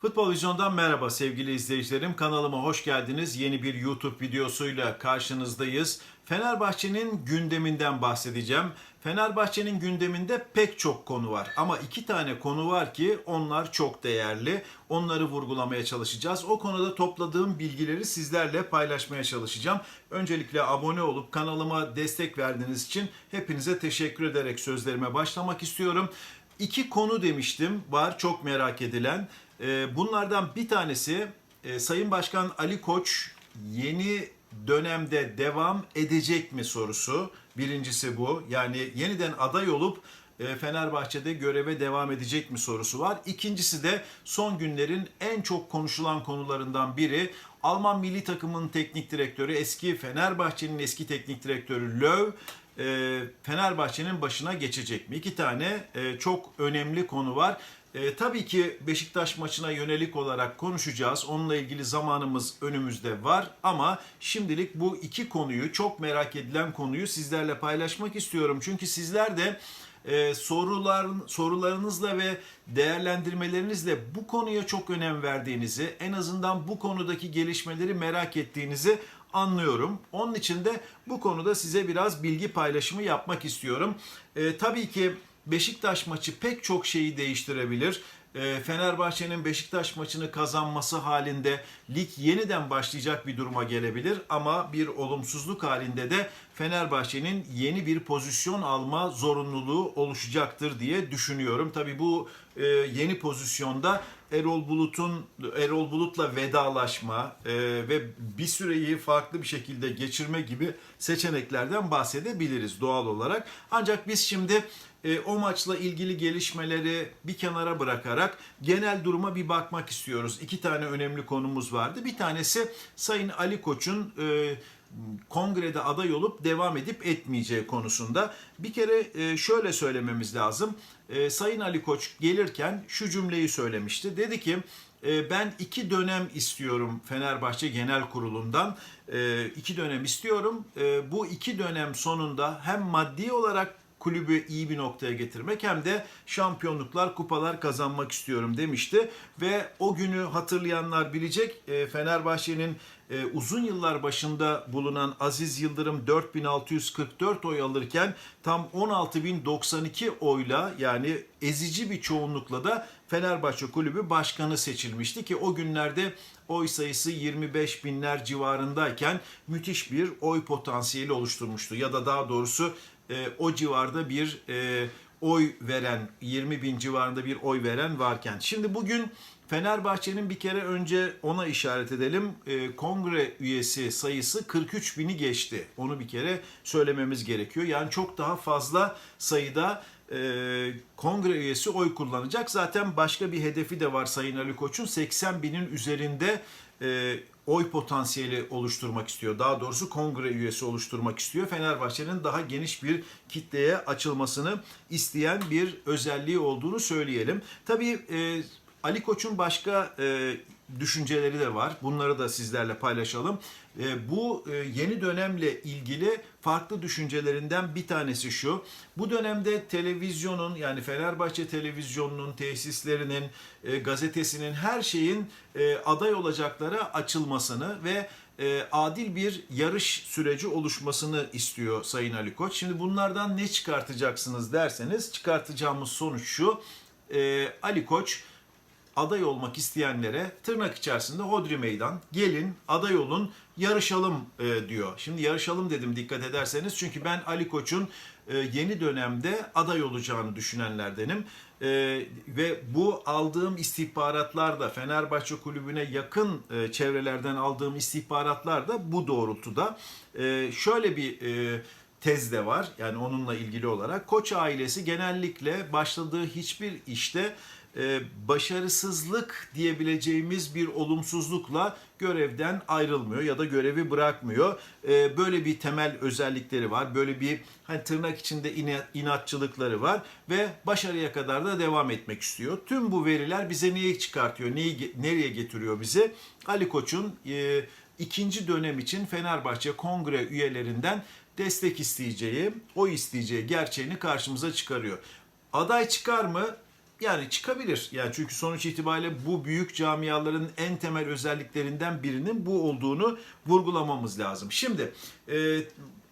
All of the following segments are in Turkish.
Futbol Vizyon'dan merhaba sevgili izleyicilerim. Kanalıma hoş geldiniz. Yeni bir YouTube videosuyla karşınızdayız. Fenerbahçe'nin gündeminden bahsedeceğim. Fenerbahçe'nin gündeminde pek çok konu var. Ama iki tane konu var ki onlar çok değerli. Onları vurgulamaya çalışacağız. O konuda topladığım bilgileri sizlerle paylaşmaya çalışacağım. Öncelikle abone olup kanalıma destek verdiğiniz için hepinize teşekkür ederek sözlerime başlamak istiyorum. İki konu demiştim var çok merak edilen. Ee, Bunlardan bir tanesi e, Sayın Başkan Ali Koç yeni dönemde devam edecek mi sorusu. Birincisi bu. Yani yeniden aday olup e, Fenerbahçe'de göreve devam edecek mi sorusu var. İkincisi de son günlerin en çok konuşulan konularından biri Alman milli takımın teknik direktörü eski Fenerbahçe'nin eski teknik direktörü Löw e, Fenerbahçe'nin başına geçecek mi? İki tane e, çok önemli konu var. E, tabii ki Beşiktaş maçına yönelik olarak konuşacağız. Onunla ilgili zamanımız önümüzde var ama şimdilik bu iki konuyu çok merak edilen konuyu sizlerle paylaşmak istiyorum. Çünkü sizler de e, sorular sorularınızla ve değerlendirmelerinizle bu konuya çok önem verdiğinizi, en azından bu konudaki gelişmeleri merak ettiğinizi anlıyorum. Onun için de bu konuda size biraz bilgi paylaşımı yapmak istiyorum. E, tabii ki Beşiktaş maçı pek çok şeyi değiştirebilir. E, Fenerbahçe'nin Beşiktaş maçını kazanması halinde lig yeniden başlayacak bir duruma gelebilir ama bir olumsuzluk halinde de Fenerbahçe'nin yeni bir pozisyon alma zorunluluğu oluşacaktır diye düşünüyorum. Tabii bu e, yeni pozisyonda Erol Bulut'un Erol Bulut'la vedalaşma e, ve bir süreyi farklı bir şekilde geçirme gibi seçeneklerden bahsedebiliriz doğal olarak. Ancak biz şimdi e, o maçla ilgili gelişmeleri bir kenara bırakarak genel duruma bir bakmak istiyoruz. İki tane önemli konumuz vardı. Bir tanesi Sayın Ali Koç'un e, kongrede aday olup devam edip etmeyeceği konusunda. Bir kere e, şöyle söylememiz lazım. E, Sayın Ali Koç gelirken şu cümleyi söylemişti. Dedi ki e, ben iki dönem istiyorum Fenerbahçe Genel Kurulu'ndan. İki dönem istiyorum. Bu iki dönem sonunda hem maddi olarak kulübü iyi bir noktaya getirmek hem de şampiyonluklar, kupalar kazanmak istiyorum demişti. Ve o günü hatırlayanlar bilecek e, Fenerbahçe'nin e, uzun yıllar başında bulunan Aziz Yıldırım 4644 oy alırken tam 16092 oyla yani ezici bir çoğunlukla da Fenerbahçe Kulübü başkanı seçilmişti ki o günlerde oy sayısı 25 binler civarındayken müthiş bir oy potansiyeli oluşturmuştu. Ya da daha doğrusu e, o civarda bir e, oy veren 20 bin civarında bir oy veren varken. Şimdi bugün Fenerbahçe'nin bir kere önce ona işaret edelim. E, kongre üyesi sayısı 43 bini geçti. Onu bir kere söylememiz gerekiyor. Yani çok daha fazla sayıda e, kongre üyesi oy kullanacak. Zaten başka bir hedefi de var Sayın Ali Koç'un 80 binin üzerinde e, oy potansiyeli oluşturmak istiyor. Daha doğrusu kongre üyesi oluşturmak istiyor. Fenerbahçe'nin daha geniş bir kitleye açılmasını isteyen bir özelliği olduğunu söyleyelim. Tabii e, Ali Koç'un başka e, düşünceleri de var. Bunları da sizlerle paylaşalım. E, bu e, yeni dönemle ilgili farklı düşüncelerinden bir tanesi şu. Bu dönemde televizyonun yani Fenerbahçe televizyonunun, tesislerinin, e, gazetesinin her şeyin e, aday olacaklara açılmasını ve e, adil bir yarış süreci oluşmasını istiyor Sayın Ali Koç. Şimdi bunlardan ne çıkartacaksınız derseniz çıkartacağımız sonuç şu. E, Ali Koç aday olmak isteyenlere tırnak içerisinde hodri meydan gelin aday olun yarışalım e, diyor. Şimdi yarışalım dedim dikkat ederseniz çünkü ben Ali Koç'un e, yeni dönemde aday olacağını düşünenlerdenim. E, ve bu aldığım istihbaratlar da Fenerbahçe kulübüne yakın e, çevrelerden aldığım istihbaratlar da bu doğrultuda. E, şöyle bir e, tez de var yani onunla ilgili olarak. Koç ailesi genellikle başladığı hiçbir işte e, başarısızlık diyebileceğimiz bir olumsuzlukla görevden ayrılmıyor ya da görevi bırakmıyor. E, böyle bir temel özellikleri var. Böyle bir hani tırnak içinde ina- inatçılıkları var ve başarıya kadar da devam etmek istiyor. Tüm bu veriler bize neyi çıkartıyor? Neyi nereye getiriyor bizi? Ali Koç'un e, ikinci dönem için Fenerbahçe kongre üyelerinden destek isteyeceği, o isteyeceği gerçeğini karşımıza çıkarıyor. Aday çıkar mı? yani çıkabilir. Yani çünkü sonuç itibariyle bu büyük camiaların en temel özelliklerinden birinin bu olduğunu vurgulamamız lazım. Şimdi e,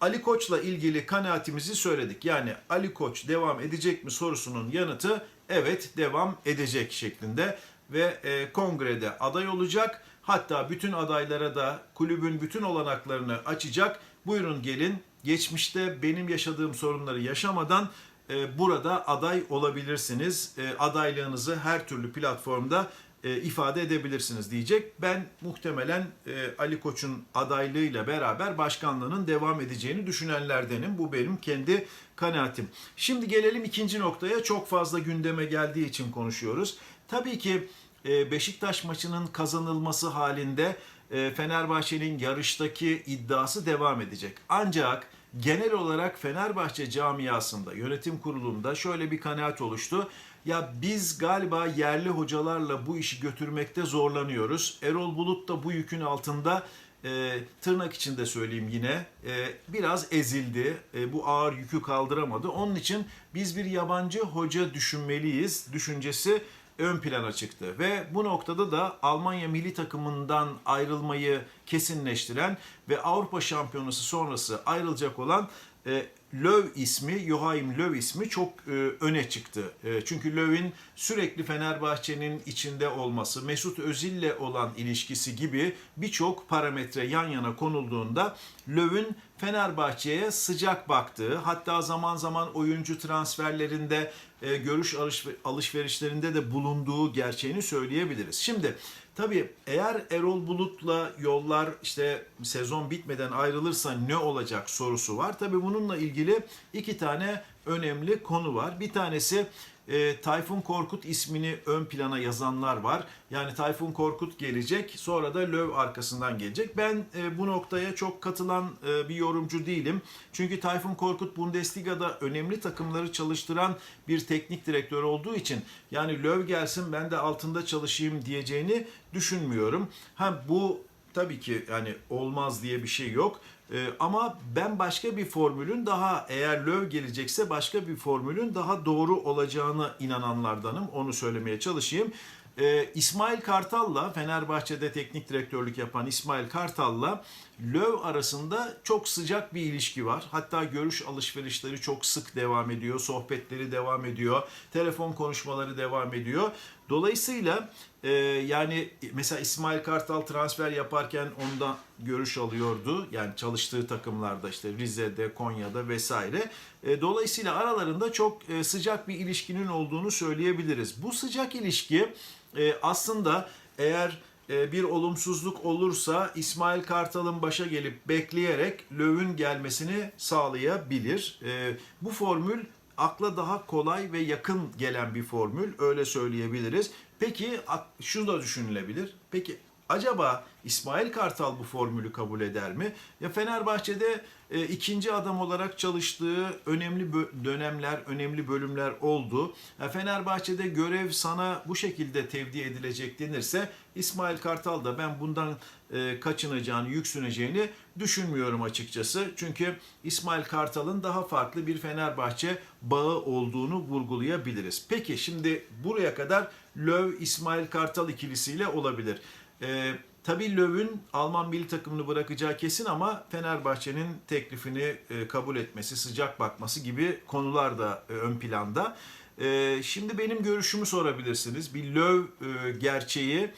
Ali Koç'la ilgili kanaatimizi söyledik. Yani Ali Koç devam edecek mi sorusunun yanıtı evet devam edecek şeklinde ve e, kongrede aday olacak. Hatta bütün adaylara da kulübün bütün olanaklarını açacak. Buyurun gelin geçmişte benim yaşadığım sorunları yaşamadan e, burada aday olabilirsiniz. E, adaylığınızı her türlü platformda e, ifade edebilirsiniz diyecek. Ben muhtemelen e, Ali Koç'un adaylığıyla beraber başkanlığının devam edeceğini düşünenlerdenim. Bu benim kendi kanaatim. Şimdi gelelim ikinci noktaya. Çok fazla gündeme geldiği için konuşuyoruz. Tabii ki e, Beşiktaş maçının kazanılması halinde e, Fenerbahçe'nin yarıştaki iddiası devam edecek. Ancak genel olarak Fenerbahçe camiasında, yönetim kurulunda şöyle bir kanaat oluştu. Ya biz galiba yerli hocalarla bu işi götürmekte zorlanıyoruz. Erol Bulut da bu yükün altında e, tırnak içinde söyleyeyim yine e, biraz ezildi. E, bu ağır yükü kaldıramadı. Onun için biz bir yabancı hoca düşünmeliyiz düşüncesi ön plana çıktı. Ve bu noktada da Almanya milli takımından ayrılmayı kesinleştiren ve Avrupa Şampiyonası sonrası ayrılacak olan e, Löw ismi, Joachim Löw ismi çok e, öne çıktı. E, çünkü Löw'in sürekli Fenerbahçe'nin içinde olması, Mesut Özil'le olan ilişkisi gibi birçok parametre yan yana konulduğunda Löw'ün Fenerbahçe'ye sıcak baktığı, hatta zaman zaman oyuncu transferlerinde, e, görüş alışver- alışverişlerinde de bulunduğu gerçeğini söyleyebiliriz. Şimdi Tabii eğer Erol Bulut'la yollar işte sezon bitmeden ayrılırsa ne olacak sorusu var. Tabii bununla ilgili iki tane önemli konu var. Bir tanesi e, Tayfun Korkut ismini ön plana yazanlar var. Yani Tayfun Korkut gelecek sonra da Löw arkasından gelecek. Ben e, bu noktaya çok katılan e, bir yorumcu değilim. Çünkü Tayfun Korkut Bundesliga'da önemli takımları çalıştıran bir teknik direktör olduğu için yani Löw gelsin ben de altında çalışayım diyeceğini düşünmüyorum. Ha bu tabii ki yani olmaz diye bir şey yok. Ee, ama ben başka bir formülün daha eğer Löw gelecekse başka bir formülün daha doğru olacağına inananlardanım. Onu söylemeye çalışayım. Ee, İsmail Kartal'la Fenerbahçe'de teknik direktörlük yapan İsmail Kartal'la Löw arasında çok sıcak bir ilişki var. Hatta görüş alışverişleri çok sık devam ediyor. Sohbetleri devam ediyor. Telefon konuşmaları devam ediyor. Dolayısıyla e, yani mesela İsmail Kartal transfer yaparken ondan görüş alıyordu. Yani çalıştığı takımlarda işte Rize'de, Konya'da vesaire. E, dolayısıyla aralarında çok e, sıcak bir ilişkinin olduğunu söyleyebiliriz. Bu sıcak ilişki e, aslında eğer bir olumsuzluk olursa İsmail Kartal'ın başa gelip bekleyerek Löw'ün gelmesini sağlayabilir. E, bu formül akla daha kolay ve yakın gelen bir formül öyle söyleyebiliriz. Peki şu da düşünülebilir. Peki acaba İsmail Kartal bu formülü kabul eder mi? Ya Fenerbahçe'de e, ikinci adam olarak çalıştığı önemli dönemler, önemli bölümler oldu. Ya Fenerbahçe'de görev sana bu şekilde tevdi edilecek denirse İsmail Kartal da ben bundan e, kaçınacağını, yüksüneceğini düşünmüyorum açıkçası. Çünkü İsmail Kartal'ın daha farklı bir Fenerbahçe bağı olduğunu vurgulayabiliriz. Peki şimdi buraya kadar Löw İsmail Kartal ikilisiyle olabilir. E, Tabii Löw'ün Alman milli takımını bırakacağı kesin ama Fenerbahçe'nin teklifini e, kabul etmesi, sıcak bakması gibi konular da e, ön planda. E, şimdi benim görüşümü sorabilirsiniz. Bir Löw gerçeği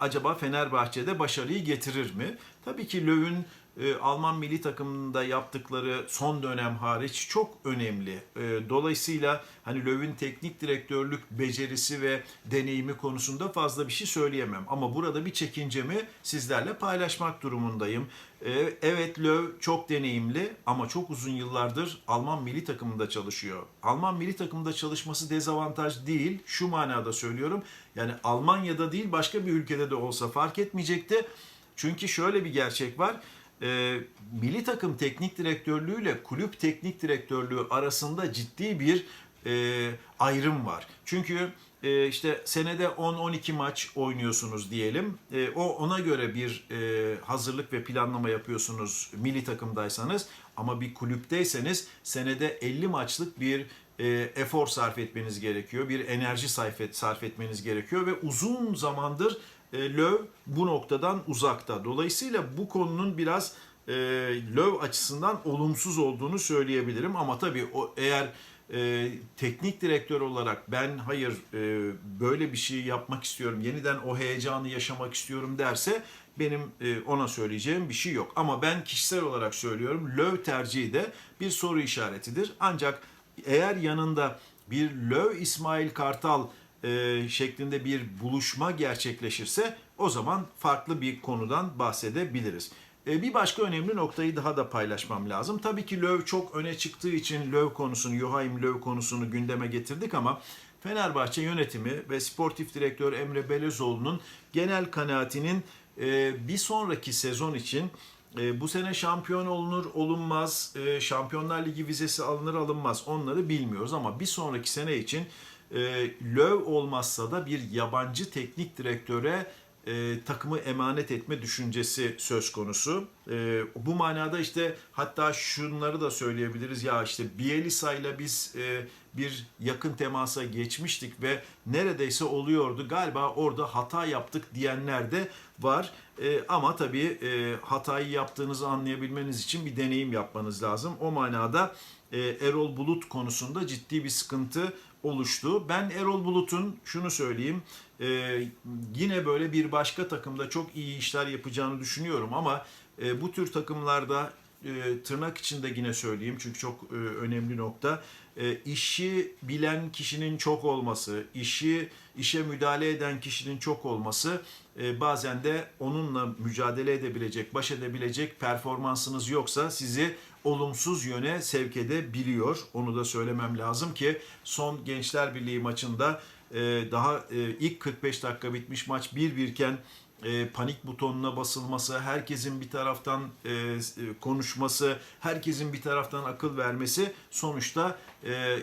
acaba Fenerbahçe'de başarıyı getirir mi? Tabii ki Löw'ün e, Alman milli takımında yaptıkları son dönem hariç çok önemli. E, dolayısıyla hani Löw'ün teknik direktörlük becerisi ve deneyimi konusunda fazla bir şey söyleyemem. Ama burada bir çekincemi sizlerle paylaşmak durumundayım. E, evet Löw çok deneyimli ama çok uzun yıllardır Alman milli takımında çalışıyor. Alman milli takımında çalışması dezavantaj değil. Şu manada söylüyorum. Yani Almanya'da değil başka bir ülkede de olsa fark etmeyecekti. Çünkü şöyle bir gerçek var e, milli takım teknik direktörlüğüyle kulüp teknik direktörlüğü arasında ciddi bir e, ayrım var. Çünkü e, işte senede 10-12 maç oynuyorsunuz diyelim. E, o ona göre bir e, hazırlık ve planlama yapıyorsunuz milli takımdaysanız ama bir kulüpteyseniz senede 50 maçlık bir e, efor sarf etmeniz gerekiyor. Bir enerji sarf, et, sarf etmeniz gerekiyor ve uzun zamandır e, Löw bu noktadan uzakta. Dolayısıyla bu konunun biraz e, Löw açısından olumsuz olduğunu söyleyebilirim. Ama tabii o eğer e, teknik direktör olarak ben hayır e, böyle bir şey yapmak istiyorum, yeniden o heyecanı yaşamak istiyorum derse benim e, ona söyleyeceğim bir şey yok. Ama ben kişisel olarak söylüyorum Löw tercihi de bir soru işaretidir. Ancak eğer yanında bir Löw İsmail Kartal e, şeklinde bir buluşma gerçekleşirse o zaman farklı bir konudan bahsedebiliriz. E, bir başka önemli noktayı daha da paylaşmam lazım. Tabii ki Löw çok öne çıktığı için Löw konusunu, Joachim Löw konusunu gündeme getirdik ama Fenerbahçe yönetimi ve sportif direktör Emre Belözoğlu'nun genel kanaatinin e, bir sonraki sezon için e, bu sene şampiyon olunur olunmaz, e, Şampiyonlar Ligi vizesi alınır alınmaz onları bilmiyoruz ama bir sonraki sene için e, Löw olmazsa da bir yabancı teknik direktöre e, takımı emanet etme düşüncesi söz konusu. E, bu manada işte hatta şunları da söyleyebiliriz ya işte Bielsa ile biz e, bir yakın temasa geçmiştik ve neredeyse oluyordu. Galiba orada hata yaptık diyenler de var. E, ama tabii e, hatayı yaptığınızı anlayabilmeniz için bir deneyim yapmanız lazım. O manada e, Erol Bulut konusunda ciddi bir sıkıntı oluştu. Ben Erol Bulut'un şunu söyleyeyim e, yine böyle bir başka takımda çok iyi işler yapacağını düşünüyorum ama e, bu tür takımlarda e, tırnak içinde yine söyleyeyim çünkü çok e, önemli nokta e, işi bilen kişinin çok olması, işi işe müdahale eden kişinin çok olması e, bazen de onunla mücadele edebilecek, baş edebilecek performansınız yoksa sizi olumsuz yöne sevk edebiliyor. Onu da söylemem lazım ki son Gençler Birliği maçında e, daha e, ilk 45 dakika bitmiş maç 1-1 iken e, panik butonuna basılması, herkesin bir taraftan e, e, konuşması, herkesin bir taraftan akıl vermesi sonuçta e,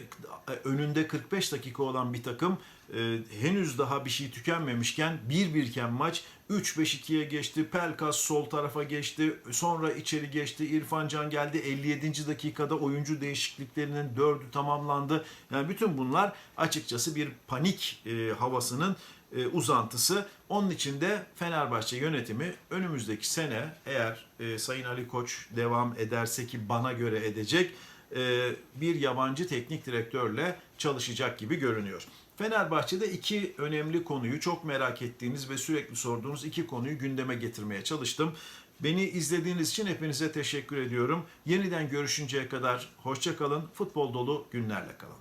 önünde 45 dakika olan bir takım e, henüz daha bir şey tükenmemişken 1-1 iken maç 3-5-2'ye geçti. Pelkas sol tarafa geçti. Sonra içeri geçti. İrfan Can geldi. 57. dakikada oyuncu değişikliklerinin 4'ü tamamlandı. Yani bütün bunlar açıkçası bir panik e, havasının e, uzantısı. Onun için de Fenerbahçe yönetimi önümüzdeki sene eğer e, Sayın Ali Koç devam ederse ki bana göre edecek e, bir yabancı teknik direktörle çalışacak gibi görünüyor. Fenerbahçe'de iki önemli konuyu çok merak ettiğiniz ve sürekli sorduğunuz iki konuyu gündeme getirmeye çalıştım. Beni izlediğiniz için hepinize teşekkür ediyorum. Yeniden görüşünceye kadar hoşça kalın. Futbol dolu günlerle kalın.